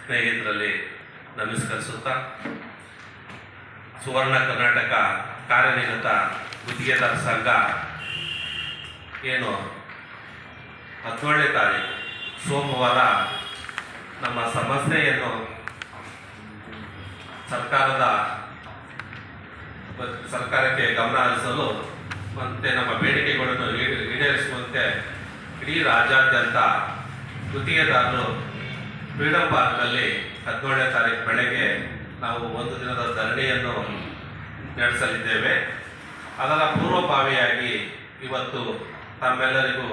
ಸ್ನೇಹಿತರಲ್ಲಿ ನಮಸ್ಕರಿಸುತ್ತಾ, ಸುವರ್ಣ ಕರ್ನಾಟಕ ಕಾರ್ಯನಿರತ ಗುತ್ತಿಗೆದಾರ ಸಂಘ ಏನು ಹದಿನೇಳನೇ ತಾರೀಕು, ಸೋಮವಾರ ನಮ್ಮ ಸಮಸ್ಯೆಯನ್ನು ಸರ್ಕಾರದ ಸರ್ಕಾರಕ್ಕೆ ಗಮನ ಹರಿಸಲು ಮತ್ತು ನಮ್ಮ ಬೇಡಿಕೆಗಳನ್ನು ಈಡೇ- ಈಡೇರಿಸುವಂತೆ ಇಡೀ ರಾಜ್ಯಾದ್ಯಂತ ಗುತ್ತಿಗೆದಾರರು ಫ್ರೀಡಂ ಪಾರ್ಕ್ನಲ್ಲಿ ಹದಿನೇಳನೇ ತಾರೀಕು ಬೆಳಗ್ಗೆ ನಾವು ಒಂದು ದಿನದ ಧರಣಿಯನ್ನು ನಡೆಸಲಿದ್ದೇವೆ. ಅದರ ಪೂರ್ವಭಾವಿಯಾಗಿ ಇವತ್ತು ತಮ್ಮೆಲ್ಲರಿಗೂ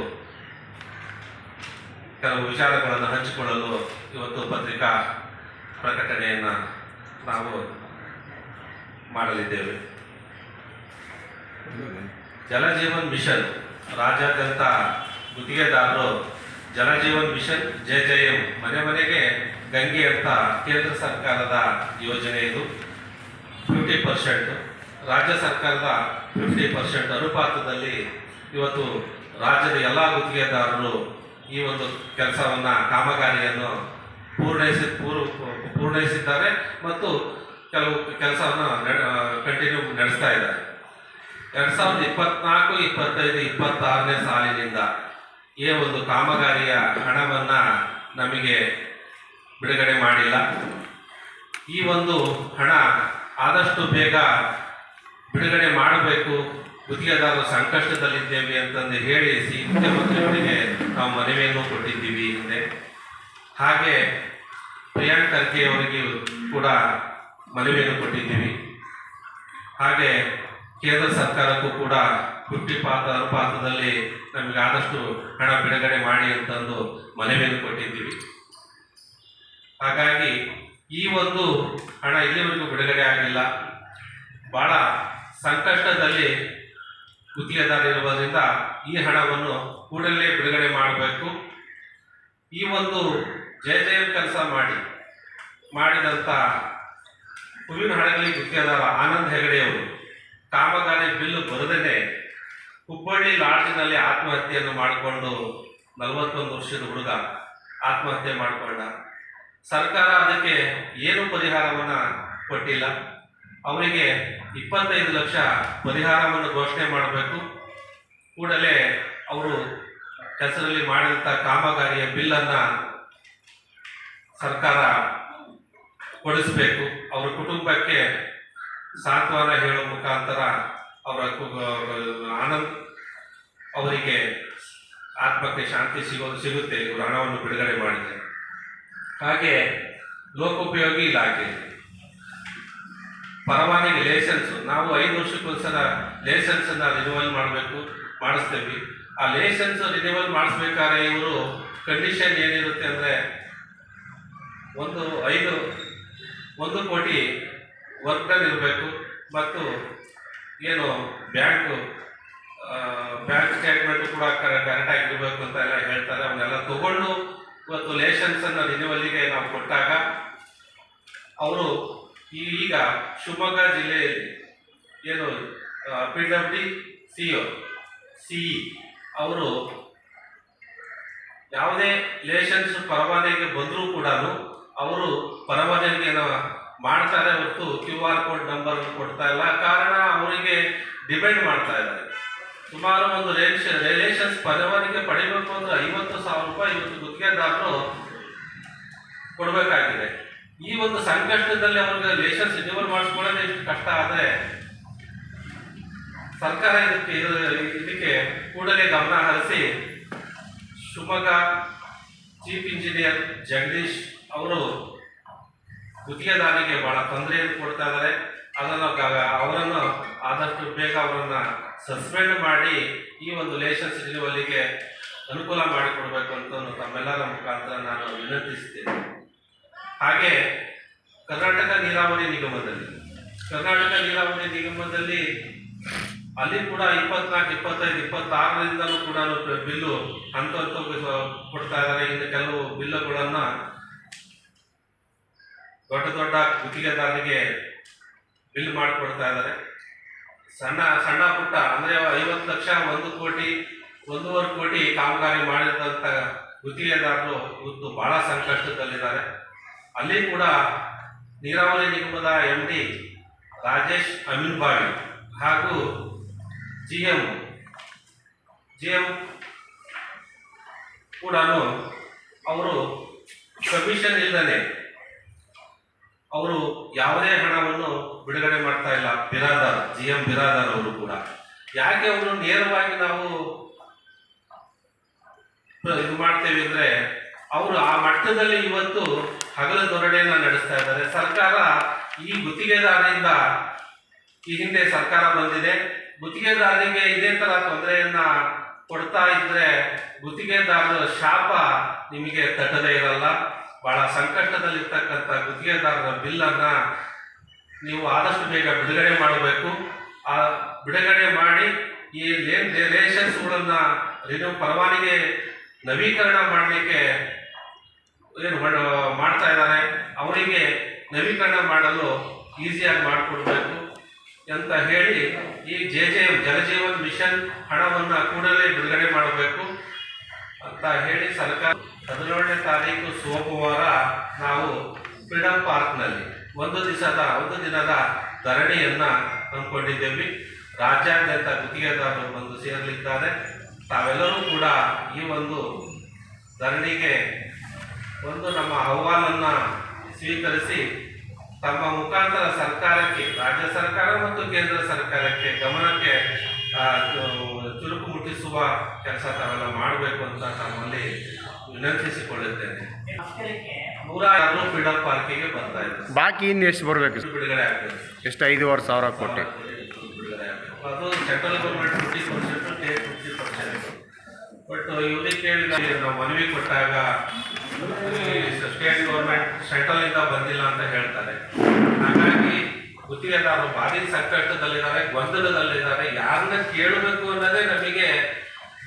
ಕೆಲವು ವಿಚಾರಗಳನ್ನು ಹಂಚಿಕೊಳ್ಳಲು ಇವತ್ತು ಪತ್ರಿಕಾ ಪ್ರಕಟಣೆಯನ್ನು ನಾವು ಮಾಡಲಿದ್ದೇವೆ. ಜಲಜೀವನ್ ಮಿಷನ್ ರಾಜ್ಯಾದ್ಯಂತ ಗುತ್ತಿಗೆದಾರರು Jaljeevan mission J J M. ಮನೆ ಮನೆಗೆ ಗಂಗೆ ಅಂತ ಕೇಂದ್ರ ಸರ್ಕಾರದ ಯೋಜನೆ ಇದು. ಫಿಫ್ಟಿ ಪರ್ಸೆಂಟ್ ರಾಜ್ಯ ಸರ್ಕಾರದ ಫಿಫ್ಟಿ ಪರ್ಸೆಂಟ್ ಅನುಪಾತದಲ್ಲಿ ಇವತ್ತು ರಾಜ್ಯದ ಎಲ್ಲ ಗುತ್ತಿಗೆದಾರರು ಈ ಒಂದು ಕೆಲಸವನ್ನು, ಕಾಮಗಾರಿಯನ್ನು ಪೂರ್ಣೈಸಿ ಪೂರ್ ಪೂರ್ಣೈಸಿದ್ದಾರೆ ಮತ್ತು ಕೆಲವು ಕೆಲಸವನ್ನು ಕಂಟಿನ್ಯೂ ನಡೆಸ್ತಾ ಇದ್ದಾರೆ. ಎರಡು ಸಾವಿರದ ಇಪ್ಪತ್ನಾಲ್ಕು, ಇಪ್ಪತ್ತೈದು, ಇಪ್ಪತ್ತಾರನೇ ಸಾಲಿನಿಂದ ಈ ಒಂದು ಕಾಮಗಾರಿಯ ಹಣವನ್ನು ನಮಗೆ ಬಿಡುಗಡೆ ಮಾಡಿಲ್ಲ. ಈ ಒಂದು ಹಣ ಆದಷ್ಟು ಬೇಗ ಬಿಡುಗಡೆ ಮಾಡಬೇಕು. ಗುತ್ತಿಗೆದಾರರು ಸಂಕಷ್ಟದಲ್ಲಿದ್ದೇವೆ ಅಂತಂದು ಹೇಳಿ ಸಿ ಮುಖ್ಯಮಂತ್ರಿಗಳಿಗೆ ನಾವು ಮನವಿಯನ್ನು ಕೊಟ್ಟಿದ್ದೀವಿ ಹಿಂದೆ ಹಾಗೆ ಪ್ರಿಯಾಂಕ್ ಖರ್ಗೆ ಅವರಿಗೆ ಕೂಡ ಮನವಿಯನ್ನು ಕೊಟ್ಟಿದ್ದೀವಿ. ಹಾಗೆ ಕೇಂದ್ರ ಸರ್ಕಾರಕ್ಕೂ ಕೂಡ ಫಿಫ್ಟಿ ಪಾತ ಅನುಪಾತದಲ್ಲಿ ನಮಗೆ ಆದಷ್ಟು ಹಣ ಬಿಡುಗಡೆ ಮಾಡಿ ಅಂತಂದು ಮನವಿಯನ್ನು ಕೊಟ್ಟಿದ್ದೀವಿ. ಹಾಗಾಗಿ ಈ ಒಂದು ಹಣ ಇಲ್ಲಿವರೆಗೂ ಬಿಡುಗಡೆ ಆಗಿಲ್ಲ. ಬಹಳ ಸಂಕಷ್ಟದಲ್ಲಿ ಗುತ್ತಿಗೆದಾರ ಇರುವುದರಿಂದ ಈ ಹಣವನ್ನು ಕೂಡಲೇ ಬಿಡುಗಡೆ ಮಾಡಬೇಕು. ಈ ಒಂದು ಜಯ ಜಯ ಕೆಲಸ ಮಾಡಿ ಮಾಡಿದಂಥ ಹೂವಿನ ಹಣಗಳಿಗೆ ಗುತ್ತಿಗೆದಾರ ಆನಂದ್ ಹೆಗಡೆಯವರು ಕಾಮಗಾರಿ ಬಿಲ್ಲು ಬರದೇನೆ ಹುಬ್ಬಳ್ಳಿ ಲಾಡ್ಜಿನಲ್ಲಿ ಆತ್ಮಹತ್ಯೆಯನ್ನು ಮಾಡಿಕೊಂಡು ನಲವತ್ತೊಂದು ವರ್ಷದ ಹುಡುಗ ಆತ್ಮಹತ್ಯೆ ಮಾಡಿಕೊಂಡ. ಸರ್ಕಾರ ಅದಕ್ಕೆ ಏನು ಪರಿಹಾರವನ್ನು ಕೊಟ್ಟಿಲ್ಲ. ಅವರಿಗೆ ಇಪ್ಪತ್ತೈದು ಲಕ್ಷ ಪರಿಹಾರವನ್ನು ಘೋಷಣೆ ಮಾಡಬೇಕು. ಕೂಡಲೇ ಅವರು ಹೆಸರಲ್ಲಿ ಮಾಡಿದಂಥ ಕಾಮಗಾರಿಯ ಬಿಲ್ಲನ್ನು ಸರ್ಕಾರ ಕೊಡಿಸಬೇಕು. ಅವರ ಕುಟುಂಬಕ್ಕೆ ಸಾಂತ್ವನ ಹೇಳೋ ಮುಖಾಂತರ ಅವರ ಆನಂದ್ ಅವರಿಗೆ ಆತ್ಮಕ್ಕೆ ಶಾಂತಿ ಸಿಗೋದು ಸಿಗುತ್ತೆ ಇವರು ಹಣವನ್ನು ಬಿಡುಗಡೆ ಮಾಡಿದೆ ಹಾಗೆ ಲೋಕೋಪಯೋಗಿ ಇಲಾಖೆ ಪರವಾನಗಿ ಲೈಸೆನ್ಸ್ ನಾವು ಐದು ವರ್ಷಕ್ಕೊಂದ್ಸಲ ಲೈಸೆನ್ಸ್ ಅನ್ನ ರಿನ್ಯೂವಲ್ ಮಾಡಬೇಕು, ಮಾಡಿಸ್ತೇವೆ. ಆ ಲೈಸೆನ್ಸ್ ರಿನಿವಲ್ ಮಾಡಿಸ್ಬೇಕಾದ್ರೆ ಇವರು ಕಂಡೀಷನ್ ಏನಿರುತ್ತೆ ಅಂದರೆ ಒಂದು ಐದು, ಒಂದು ಕೋಟಿ ವರ್ಕ್ ಇರಬೇಕು ಮತ್ತು ಏನು ಬ್ಯಾಂಕ್ ಬ್ಯಾಂಕ್ ಸ್ಟೇಟ್ಮೆಂಟ್ ಕೂಡ ಕರೆಕ್ಟ್ ಇರಬೇಕು ಅಂತ ಎಲ್ಲ ಹೇಳ್ತಾರೆ. ಅವನ್ನೆಲ್ಲ ತಗೊಂಡು ಇವತ್ತು ಲೇಷನ್ಸನ್ನು ರಿನ್ಯೂವಲಿಗೆ ನಾವು ಕೊಟ್ಟಾಗ ಅವರು ಈಗ ಶಿವಮೊಗ್ಗ ಜಿಲ್ಲೆಯಲ್ಲಿ ಏನು P W D C O C ಅವರು ಯಾವುದೇ ಲೇಷನ್ಸ್ ಪರವಾನಿಗೆ ಬಂದರೂ ಕೂಡ ಅವರು ಪರವಾನಗಿಯನ್ನು ಮಾಡ್ತಾರೆ ಹೊರತು ಕ್ಯೂ ಆರ್ ಕೋಡ್ ನಂಬರ್ ಕೊಡ್ತಾ ಇಲ್ಲ. ಕಾರಣ ಅವರಿಗೆ ಡಿಪೆಂಡ್ ಮಾಡ್ತಾ ಇದ್ದಾರೆ. ಸುಮಾರು ಒಂದು ರೇಷನ್ ರಿಲೇಷನ್ಸ್ ಪರವಾನಿಗೆ ಪಡಿಬೇಕು ಅಂದ್ರೆ ಐವತ್ತು ಸಾವಿರ ರೂಪಾಯಿ ಇವತ್ತು ಗುತ್ತಿಗೆದಾರರು ಕೊಡಬೇಕಾಗಿದೆ. ಈ ಒಂದು ಸಂಕಷ್ಟದಲ್ಲಿ ಅವ್ರಿಗೆ ರೇಷನ್ಸ್ ರಿನ್ಯೂವಲ್ ಮಾಡಿಸ್ಕೊಳ್ಳೋದೇ ಎಷ್ಟು ಕಷ್ಟ ಆದರೆ ಸರ್ಕಾರ ಇದಕ್ಕೆ ಇದಕ್ಕೆ ಕೂಡಲೇ ಗಮನ ಹರಿಸಿ ಶಿವಮೊಗ್ಗ ಚೀಫ್ ಇಂಜಿನಿಯರ್ ಜಗದೀಶ್ ಅವರು ಗುತ್ತಿಗೆದಾರರಿಗೆ ಬಹಳ ತೊಂದರೆಯನ್ನು ಕೊಡ್ತಾ ಇದ್ದಾರೆ. ಅದನ್ನು ಅವರನ್ನು ಆದಷ್ಟು ಬೇಗ ಅವರನ್ನು ಸಸ್ಪೆಂಡ್ ಮಾಡಿ ಈ ಒಂದು ಲೇಷನ್ಸ್ ರಿನ್ಯೂವಲ್ಲಿಗೆ ಅನುಕೂಲ ಮಾಡಿಕೊಡ್ಬೇಕು ಅಂತ ತಮ್ಮೆಲ್ಲರ ಮುಖಾಂತರ ನಾನು ವಿನಂತಿಸುತ್ತೇನೆ. ಹಾಗೆ ಕರ್ನಾಟಕ ನೀರಾವರಿ ನಿಗಮದಲ್ಲಿ, ಕರ್ನಾಟಕ ನೀರಾವರಿ ನಿಗಮದಲ್ಲಿ ಅಲ್ಲಿ ಕೂಡ ಇಪ್ಪತ್ನಾಲ್ಕು, ಇಪ್ಪತ್ತೈದು, ಇಪ್ಪತ್ತಾರರಿಂದಲೂ ಕೂಡ ಬಿಲ್ಲು ಹಂತ ಕೊಡ್ತಾ ಇದ್ದಾರೆ. ಇನ್ನು ಕೆಲವು ಬಿಲ್ಲುಗಳನ್ನು ದೊಡ್ಡ ದೊಡ್ಡ ಗುತ್ತಿಗೆದಾರರಿಗೆ ಬಿಲ್ ಮಾಡಿಕೊಡ್ತಾ ಇದ್ದಾರೆ. ಸಣ್ಣ ಸಣ್ಣ ಪುಟ್ಟ, ಅಂದರೆ ಐವತ್ತು ಲಕ್ಷ, ಒಂದು ಕೋಟಿ, ಒಂದೂವರೆ ಕೋಟಿ ಕಾಮಗಾರಿ ಮಾಡಿದಂಥ ಗುತ್ತಿಗೆದಾರರು ಇವತ್ತು ಭಾಳ ಸಂಕಷ್ಟದಲ್ಲಿದ್ದಾರೆ. ಅಲ್ಲಿ ಕೂಡ ನೀರಾವರಿ ನಿಗಮದ ಎಂ ಡಿ ರಾಜೇಶ್ ಅಮೀನ್ಬಾವಿ ಹಾಗೂ ಜಿ ಎಂ ಜಿ ಎಂ ಕೂಡ ಅವರು ಕಮಿಷನ್ ಇಲ್ಲದೆ ಅವರು ಯಾವುದೇ ಹಣವನ್ನು ಬಿಡುಗಡೆ ಮಾಡ್ತಾ ಇಲ್ಲ. ಬಿರಾದಾರ್ ಜಿ ಎಂ ಬಿರಾದಾರ್ ಅವರು ಕೂಡ. ಯಾಕೆ ಅವರು ನೇರವಾಗಿ ನಾವು ಇದು ಮಾಡ್ತೇವೆ ಅಂದ್ರೆ ಅವರು ಆ ಮಟ್ಟದಲ್ಲಿ ಇವತ್ತು ಹಗಲು ದೊರಡೆಯನ್ನ ನಡೆಸ್ತಾ ಇದ್ದಾರೆ. ಸರ್ಕಾರ ಈ ಗುತ್ತಿಗೆದಾರರಿಂದ ಈ ಹಿಂದೆ ಸರ್ಕಾರ ಬಂದಿದೆ. ಗುತ್ತಿಗೆದಾರರಿಗೆ ಇದೇ ತರ ತೊಂದರೆಯನ್ನ ಕೊಡ್ತಾ ಇದ್ರೆ ಗುತ್ತಿಗೆದಾರರ ಶಾಪ ನಿಮಗೆ ತಟ್ಟದೇ ಇರಲ್ಲ. ಬಹಳ ಸಂಕಷ್ಟದಲ್ಲಿರ್ತಕ್ಕಂಥ ಗುತ್ತಿಗೆದಾರರ ಬಿಲ್ಲನ್ನು ನೀವು ಆದಷ್ಟು ಬೇಗ ಬಿಡುಗಡೆ ಮಾಡಬೇಕು. ಆ ಬಿಡುಗಡೆ ಮಾಡಿ ಈ ಲೇನ್ ರೇಷನ್ಸ್ಗಳನ್ನು ರಿನ್ಯೂ ಪರವಾನಿಗೆ ನವೀಕರಣ ಮಾಡಲಿಕ್ಕೆ ಏನು ಮಾಡ- ಮಾಡ್ತಾ ಇದ್ದಾರೆ. ಅವರಿಗೆ ನವೀಕರಣ ಮಾಡಲು ಈಸಿಯಾಗಿ ಮಾಡಿಕೊಡ್ಬೇಕು ಅಂತ ಹೇಳಿ ಈ ಜೆ ಜೆ ಜಲಜೀವನ್ ಮಿಷನ್ ಹಣವನ್ನು ಕೂಡಲೇ ಬಿಡುಗಡೆ ಮಾಡಬೇಕು ಅಂತ ಹೇಳಿ ಸರ್ಕಾರ ಹದಿನೇಳನೇ ತಾರೀಕು ಸೋಮವಾರ ನಾವು ಫ್ರೀಡಮ್ ಪಾರ್ಕ್ನಲ್ಲಿ ಒಂದು ದಿವಸದ ಒಂದು ದಿನದ ಧರಣಿಯನ್ನು ಹಮ್ಮಿಕೊಂಡಿದ್ದೇವೆ ರಾಜ್ಯಾದ್ಯಂತ ಗುತ್ತಿಗೆದಾರರು ಬಂದು ಸೇರಲಿದ್ದಾರೆ. ತಾವೆಲ್ಲರೂ ಕೂಡ ಈ ಒಂದು ಧರಣಿಗೆ ಒಂದು ನಮ್ಮ ಅಹವಾಲನ್ನು ಸ್ವೀಕರಿಸಿ ತಮ್ಮ ಮುಖಾಂತರ ಸರ್ಕಾರಕ್ಕೆ, ರಾಜ್ಯ ಸರ್ಕಾರ ಮತ್ತು ಕೇಂದ್ರ ಸರ್ಕಾರಕ್ಕೆ ಗಮನಕ್ಕೆ ಚುರುಕು ಮುಟ್ಟಿಸುವ ಕೆಲಸ ತಾವೆಲ್ಲ ಮಾಡಬೇಕು ಅಂತ ತಮ್ಮಲ್ಲಿ ವಿನಂತಿಸಿಕೊಳ್ಳುತ್ತೇನೆ ನೂರ ಆರು ಫ್ರೀಡಂ ಪಾರ್ಕಿಗೆ ಬರ್ತಾ ಇದೆ. ಬಾಕಿ ಇನ್ನು ಎಷ್ಟು ಬರಬೇಕು? ಬಿಡುಗಡೆ ಆಗಬೇಕು. ಎಷ್ಟು? ಐದೂವರೆ ಸಾವಿರ ಕೊಟ್ಟೆ. ಅದು central government fifty percent state fifty percent but ಇವ್ರಿಗೆ ನಾವು ಮನವಿ ಕೊಟ್ಟಾಗ ಸ್ಟೇಟ್ ಗೌರ್ಮೆಂಟ್ ಸೆಂಟ್ರಲ್ ಇಂದ ಬಂದಿಲ್ಲ ಅಂತ ಹೇಳ್ತಾರೆ. ಹಾಗಾಗಿ ಗುತ್ತಿಗೆದಾರರು ಭಾರಿ ಸಂಕಷ್ಟದಲ್ಲಿದ್ದಾರೆ ಗೊಂದಲದಲ್ಲಿದ್ದಾರೆ ಯಾರನ್ನ ಕೇಳಬೇಕು ಅನ್ನೋದೇ ನಮಗೆ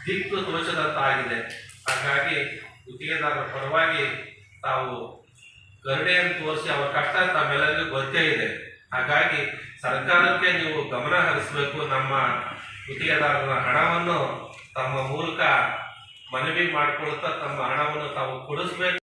ದಿಕ್ಕು ತೋಚದಂತ ಆಗಿದೆ ಹಾಗಾಗಿ ಗುತ್ತಿಗೆದಾರರ ಪರವಾಗಿ ತಾವು ಕರುಣೆಯನ್ನು ತೋರಿಸಿ ಅವರ ಕಷ್ಟ ತಮ್ಮೆಲ್ಲರಿಗೂ ಗೊತ್ತೇ ಇದೆ. ಹಾಗಾಗಿ ಸರ್ಕಾರಕ್ಕೆ ನೀವು ಗಮನ ಹರಿಸಬೇಕು. ನಮ್ಮ ಗುತ್ತಿಗೆದಾರರ ಹಣವನ್ನು ತಮ್ಮ ಮೂಲಕ ಮನವಿ ಮಾಡಿಕೊಳ್ತಾ ತಮ್ಮ ಹಣವನ್ನು ತಾವು ಕೊಡಿಸ್ಬೇಕು.